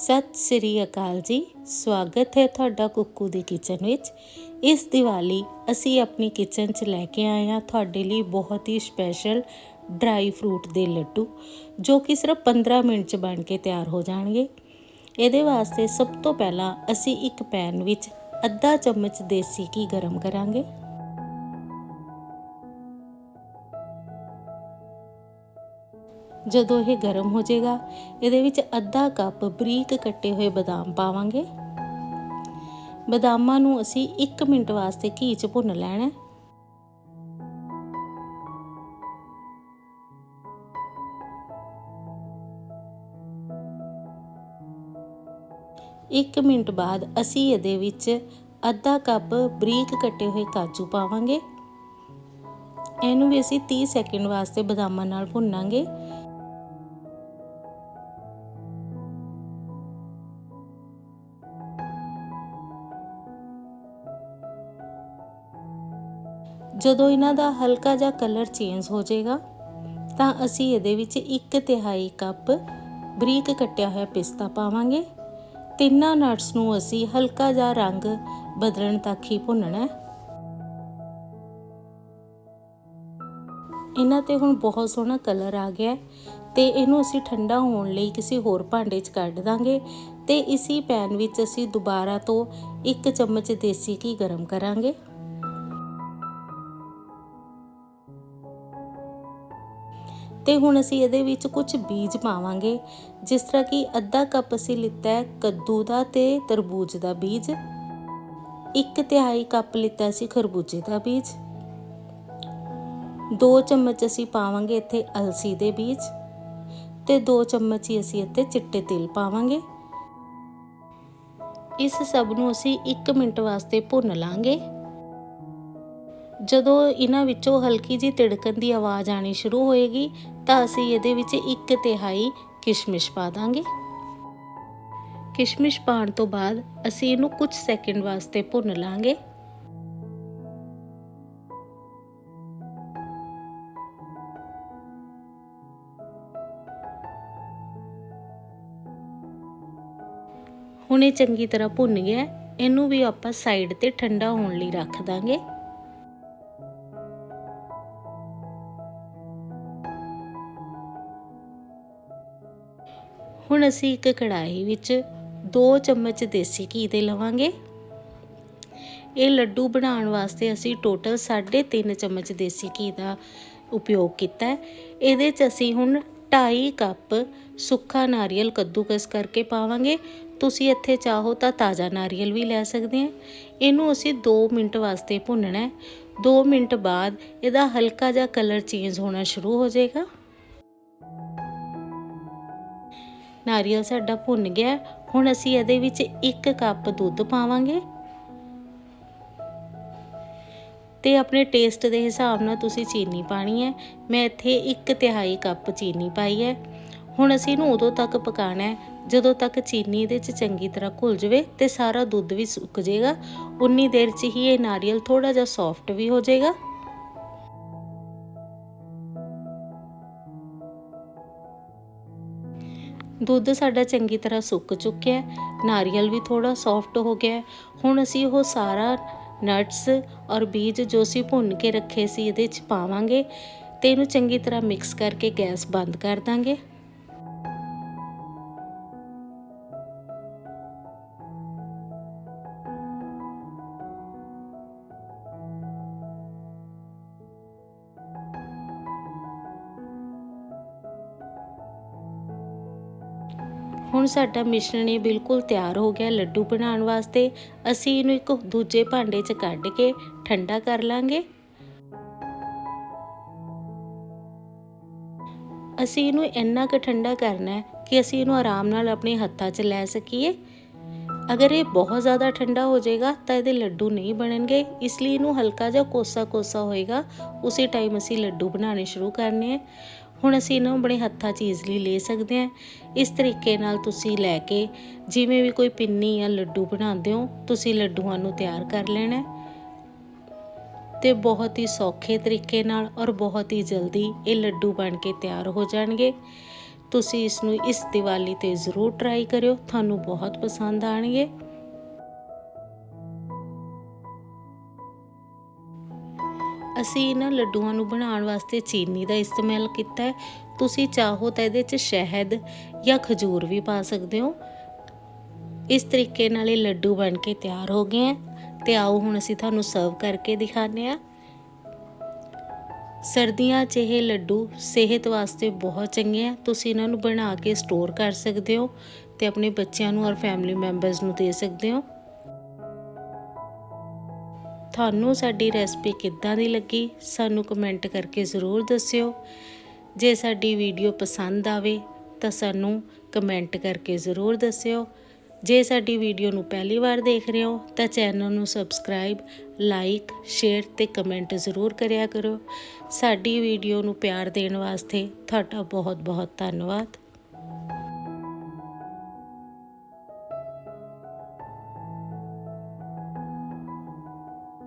ਸਤਿ ਸ੍ਰੀ ਅਕਾਲ ਜੀ। ਸਵਾਗਤ ਹੈ ਤੁਹਾਡਾ ਕੁੱਕੂ ਦੀ ਕਿਚਨ ਵਿੱਚ। ਇਸ ਦੀਵਾਲੀ ਅਸੀਂ ਆਪਣੀ ਕਿਚਨ 'ਚ ਲੈ ਕੇ ਆਏ ਹਾਂ ਤੁਹਾਡੇ ਲਈ ਬਹੁਤ ਹੀ ਸਪੈਸ਼ਲ ਡਰਾਈ ਫਰੂਟ ਦੇ ਲੱਡੂ, ਜੋ ਕਿ ਸਿਰਫ 15 ਮਿੰਟ 'ਚ ਬਣ ਕੇ ਤਿਆਰ ਹੋ ਜਾਣਗੇ। ਇਹਦੇ ਵਾਸਤੇ ਸਭ ਤੋਂ ਪਹਿਲਾਂ ਅਸੀਂ ਇੱਕ ਪੈਨ ਵਿੱਚ ਅੱਧਾ ਚਮਚ ਦੇਸੀ ਘੀ ਗਰਮ ਕਰਾਂਗੇ। ਜਦੋਂ ਇਹ ਗਰਮ ਹੋ ਜਾਏਗਾ, ਇਹਦੇ ਵਿੱਚ ਅੱਧਾ ਕੱਪ ਬਰੀਕ ਕੱਟੇ ਹੋਏ ਬਦਾਮ ਪਾਵਾਂਗੇ। ਬਦਾਮਾਂ ਨੂੰ ਅਸੀਂ 1 ਮਿੰਟ ਵਾਸਤੇ ਘੀ 'ਚ ਭੁੰਨ ਲੈਣਾ ਇੱਕ ਮਿੰਟ ਬਾਅਦ ਅਸੀਂ ਇਹਦੇ ਵਿੱਚ ਅੱਧਾ ਕੱਪ ਬਰੀਕ ਕੱਟੇ ਹੋਏ ਕਾਜੂ ਪਾਵਾਂਗੇ। ਇਹਨੂੰ ਵੀ ਅਸੀਂ 30 ਸੈਕਿੰਡ ਵਾਸਤੇ ਬਦਾਮਾਂ ਨਾਲ ਭੁੰਨਾਂਗੇ। ਜਦੋਂ ਇਹਨਾਂ ਦਾ ਹਲਕਾ ਜਿਹਾ ਕਲਰ ਚੇਂਜ ਹੋ ਜਾਏਗਾ, ਤਾਂ ਅਸੀਂ ਇਹਦੇ ਵਿੱਚ 1 ਤਿਹਾਈ ਕੱਪ ਬਰੀਕ ਕੱਟਿਆ ਹੋਇਆ ਪਿਸਤਾ ਪਾਵਾਂਗੇ ਤਿੰਨਾਂ ਨਟਸ ਨੂੰ ਅਸੀਂ ਹਲਕਾ ਜਿਹਾ ਰੰਗ ਬਦਲਣ ਤੱਕ ਹੀ ਭੁੰਨਣਾ ਹੈ। ਇਹਨਾਂ ਤੇ ਹੁਣ ਬਹੁਤ ਸੋਹਣਾ ਕਲਰ ਆ ਗਿਆ ਤੇ ਇਹਨੂੰ ਅਸੀਂ ਠੰਡਾ ਹੋਣ ਲਈ ਕਿਸੇ ਹੋਰ ਭਾਂਡੇ 'ਚ ਕੱਢ ਦਾਂਗੇ ਤੇ ਇਸੇ ਪੈਨ ਵਿੱਚ ਅਸੀਂ ਦੁਬਾਰਾ ਤੋਂ 1 ਚਮਚ ਦੇਸੀ ਘੀ ਗਰਮ ਕਰਾਂਗੇ। ਤੇ ਹੁਣ ਅਸੀਂ ਇਹਦੇ ਵਿੱਚ ਕੁਝ ਬੀਜ ਪਾਵਾਂਗੇ, ਜਿਸ ਤਰ੍ਹਾਂ ਕਿ ਅੱਧਾ ਕੱਪ ਅਸੀਂ ਲਿੱਤਾ ਹੈ ਕੱਦੂ ਦਾ ਤੇ ਤਰਬੂਜ ਦਾ ਬੀਜ। ਇੱਕ ਤਿਹਾਈ ਕੱਪ ਲਿੱਤਾ ਸੀ ਖਰਬੂਜੇ ਦਾ ਬੀਜ। 2 ਚਮਚ ਅਸੀਂ ਪਾਵਾਂਗੇ ਇੱਥੇ ਅਲਸੀ ਦੇ ਬੀਜ ਤੇ 2 ਚਮਚ ਹੀ ਅਸੀਂ ਇੱਥੇ ਚਿੱਟੇ ਤਿਲ ਪਾਵਾਂਗੇ। ਇਸ ਸਭ ਨੂੰ ਅਸੀਂ 1 ਮਿੰਟ ਵਾਸਤੇ ਭੁੰਨ ਲਾਂਗੇ। ਜਦੋਂ ਇਹਨਾਂ ਵਿੱਚੋਂ ਹਲਕੀ ਜੀ ਤਿੜਕਣ ਦੀ ਆਵਾਜ਼ ਆਣੀ ਸ਼ੁਰੂ ਹੋਏਗੀ, ਤਾਂ ਅਸੀਂ ਇਹਦੇ ਵਿੱਚ ਇੱਕ ਤਿਹਾਈ ਕਿਸ਼ਮਿਸ਼ ਪਾ ਦਾਂਗੇ। ਕਿਸ਼ਮਿਸ਼ ਪਾਉਣ ਤੋਂ ਬਾਅਦ ਅਸੀਂ ਇਹਨੂੰ ਕੁਝ ਸੈਕਿੰਡ ਵਾਸਤੇ ਭੁੰਨ ਲਾਂਗੇ। ਹੁਣ ਇਹ ਚੰਗੀ ਤਰ੍ਹਾਂ ਭੁੰਨ ਗਿਆ। ਇਹਨੂੰ ਵੀ ਆਪਾਂ ਸਾਈਡ ਤੇ ਠੰਡਾ ਹੋਣ ਲਈ ਰੱਖ ਦਾਂਗੇ। ਹੁਣ ਅਸੀਂ ਇੱਕ ਕੜਾਹੀ ਵਿੱਚ 2 ਚਮਚ ਦੇਸੀ ਘੀ ਦੇ ਲਵਾਂਗੇ। ਇਹ ਲੱਡੂ ਬਣਾਉਣ ਵਾਸਤੇ ਅਸੀਂ ਟੋਟਲ 3.5 ਚਮਚ ਦੇਸੀ ਘੀ ਦਾ ਉਪਯੋਗ ਕੀਤਾ ਇਹਦੇ 'ਚ ਅਸੀਂ ਹੁਣ 2.5 ਕੱਪ ਸੁੱਕਾ ਨਾਰੀਅਲ ਕੱਦੂਕਸ ਕਰਕੇ ਪਾਵਾਂਗੇ। ਤੁਸੀਂ ਇੱਥੇ ਚਾਹੋ ਤਾਂ ਤਾਜ਼ਾ ਨਾਰੀਅਲ ਵੀ ਲੈ ਸਕਦੇ ਆ ਇਹਨੂੰ ਅਸੀਂ 2 ਮਿੰਟ ਵਾਸਤੇ ਭੁੰਨਣਾ ਹੈ। 2 ਮਿੰਟ ਬਾਅਦ ਇਹਦਾ ਹਲਕਾ ਜਿਹਾ ਕਲਰ ਚੇਂਜ ਹੋਣਾ ਸ਼ੁਰੂ ਹੋ ਜਾਏਗਾ। ਨਾਰੀਅਲ ਸਾਡਾ ਭੁੰਨ ਗਿਆ, ਹੁਣ ਅਸੀਂ ਇਹਦੇ ਵਿੱਚ 1 ਕੱਪ ਦੁੱਧ ਪਾਵਾਂਗੇ। ਤੇ ਆਪਣੇ ਟੇਸਟ ਦੇ ਹਿਸਾਬ ਨਾਲ ਤੁਸੀਂ ਚੀਨੀ ਪਾਣੀ ਹੈ। ਮੈਂ ਇੱਥੇ 1 ਤਿਹਾਈ ਕੱਪ ਚੀਨੀ ਪਾਈ ਹੈ। ਹੁਣ ਅਸੀਂ ਇਹਨੂੰ ਉਦੋਂ ਤੱਕ ਪਕਾਣਾ ਹੈ, ਜਦੋਂ ਤੱਕ ਚੀਨੀ ਇਹਦੇ 'ਚ ਚੰਗੀ ਤਰ੍ਹਾਂ ਘੁਲ ਜਾਵੇ ਤੇ ਸਾਰਾ ਦੁੱਧ ਵੀ ਸੁੱਕ ਜਾਏਗਾ ਉਨੀ ਦੇਰ 'ਚ ਹੀ ਇਹ ਨਾਰੀਅਲ ਥੋੜਾ ਜਿਹਾ ਸੌਫਟ ਵੀ ਹੋ ਜਾਏਗਾ ਦੁੱਧ ਸਾਡਾ ਚੰਗੀ ਤਰ੍ਹਾਂ ਸੁੱਕ ਚੁੱਕਿਆ ਨਾਰੀਅਲ ਵੀ ਥੋੜਾ ਸੌਫਟ ਹੋ ਗਿਆ ਹੁਣ ਅਸੀਂ ਉਹ ਸਾਰਾ ਨਟਸ ਔਰ ਬੀਜ ਜੋ ਅਸੀਂ ਭੁੰਨ ਕੇ ਰੱਖੇ ਸੀ ਇਹਦੇ 'ਚ ਪਾਵਾਂਗੇ ਤੇ ਇਹਨੂੰ ਚੰਗੀ ਤਰ੍ਹਾਂ ਮਿਕਸ ਕਰਕੇ ਗੈਸ ਬੰਦ ਕਰ ਦਾਂਗੇ। ਹੁਣ ਸਾਡਾ ਮਿਸ਼ਰਣ ਇਹ ਬਿਲਕੁਲ ਤਿਆਰ ਹੋ ਗਿਆ ਲੱਡੂ ਬਣਾਉਣ ਵਾਸਤੇ। ਅਸੀਂ ਇਹਨੂੰ ਇੱਕ ਦੂਜੇ ਭਾਂਡੇ 'ਚ ਕੱਢ ਕੇ ਠੰਡਾ ਕਰ ਲਾਂਗੇ। ਅਸੀਂ ਇਹਨੂੰ ਇੰਨਾ ਕੁ ਠੰਡਾ ਕਰਨਾ ਹੈ ਕਿ ਅਸੀਂ ਇਹਨੂੰ ਆਰਾਮ ਨਾਲ ਆਪਣੇ ਹੱਥਾਂ 'ਚ ਲੈ ਸਕੀਏ। ਅਗਰ ਇਹ ਬਹੁਤ ਜ਼ਿਆਦਾ ਠੰਡਾ ਹੋ ਜਾਏਗਾ ਤਾਂ ਇਹਦੇ ਲੱਡੂ ਨਹੀਂ ਬਣਨਗੇ, ਇਸ ਲਈ ਇਹਨੂੰ ਹਲਕਾ ਜਿਹਾ ਕੋਸਾ ਕੋਸਾ ਹੋਏਗਾ। ਉਸੇ ਟਾਈਮ ਅਸੀਂ ਲੱਡੂ ਬਣਾਉਣੇ ਸ਼ੁਰੂ ਕਰਨੇ ਹੈ। ਹੁਣ ਅਸੀਂ ਇਹਨਾਂ ਨੂੰ ਆਪਣੇ ਹੱਥਾਂ 'ਚ ਈਜ਼ਲੀ ਲੈ ਸਕਦੇ ਹਾਂ। ਇਸ ਤਰੀਕੇ ਨਾਲ ਤੁਸੀਂ ਲੈ ਕੇ ਜਿਵੇਂ ਵੀ ਕੋਈ ਪਿੰਨੀ ਜਾਂ ਲੱਡੂ ਬਣਾਉਂਦੇ ਹੋ, ਤੁਸੀਂ ਲੱਡੂਆਂ ਨੂੰ ਤਿਆਰ ਕਰ ਲੈਣਾ ਤੇ ਬਹੁਤ ਹੀ ਸੌਖੇ ਤਰੀਕੇ ਨਾਲ ਔਰ ਬਹੁਤ ਹੀ ਜਲਦੀ ਇਹ ਲੱਡੂ ਬਣ ਕੇ ਤਿਆਰ ਹੋ ਜਾਣਗੇ। ਤੁਸੀਂ ਇਸ ਨੂੰ ਇਸ ਦੀਵਾਲੀ ਤੇ ਜ਼ਰੂਰ ਟਰਾਈ ਕਰਿਓ, ਤੁਹਾਨੂੰ ਬਹੁਤ ਪਸੰਦ ਆਣਗੇ ਅਸੀਂ ਇਹਨਾਂ ਲੱਡੂਆਂ ਨੂੰ ਬਣਾਉਣ ਵਾਸਤੇ ਚੀਨੀ ਦਾ ਇਸਤੇਮਾਲ ਕੀਤਾ ਹੈ। ਤੁਸੀਂ ਚਾਹੋ ਤਾਂ ਇਹਦੇ 'ਚ ਸ਼ਹਿਦ ਜਾਂ ਖਜੂਰ ਵੀ ਪਾ ਸਕਦੇ ਹੋ। ਇਸ ਤਰੀਕੇ ਨਾਲ ਇਹ ਲੱਡੂ ਬਣ ਕੇ ਤਿਆਰ ਹੋ ਗਏ ਹੈ ਤੇ ਆਓ ਹੁਣ ਅਸੀਂ ਤੁਹਾਨੂੰ ਸਰਵ ਕਰਕੇ ਦਿਖਾਉਂਦੇ ਆ ਸਰਦੀਆਂ 'ਚ ਇਹ ਲੱਡੂ ਸਿਹਤ ਵਾਸਤੇ ਬਹੁਤ ਚੰਗੇ ਆ ਤੁਸੀਂ ਇਹਨਾਂ ਨੂੰ ਬਣਾ ਕੇ ਸਟੋਰ ਕਰ ਸਕਦੇ ਹੋ ਤੇ ਆਪਣੇ ਬੱਚਿਆਂ ਨੂੰ ਔਰ ਫੈਮਿਲੀ ਮੈਂਬਰਸ ਨੂੰ ਦੇ ਸਕਦੇ ਹੋ। ਤੁਹਾਨੂੰ ਸਾਡੀ ਰੈਸਪੀ ਕਿੱਦਾਂ ਦੀ ਲੱਗੀ, ਸਾਨੂੰ ਕਮੈਂਟ ਕਰਕੇ ਜ਼ਰੂਰ ਦੱਸਿਓ। ਜੇ ਸਾਡੀ ਵੀਡੀਓ ਪਸੰਦ ਆਵੇ ਤਾਂ ਸਾਨੂੰ ਕਮੈਂਟ ਕਰਕੇ ਜ਼ਰੂਰ ਦੱਸਿਓ। ਜੇ ਸਾਡੀ ਵੀਡੀਓ ਨੂੰ ਪਹਿਲੀ ਵਾਰ ਦੇਖ ਰਹੇ ਹੋ ਤਾਂ ਚੈਨਲ ਨੂੰ ਸਬਸਕ੍ਰਾਈਬ, ਲਾਈਕ, ਸ਼ੇਅਰ ਤੇ ਕਮੈਂਟ ਜ਼ਰੂਰ ਕਰਿਆ ਕਰੋ। ਸਾਡੀ ਵੀਡੀਓ ਨੂੰ ਪਿਆਰ ਦੇਣ ਵਾਸਤੇ ਤੁਹਾਡਾ ਬਹੁਤ ਬਹੁਤ ਧੰਨਵਾਦ।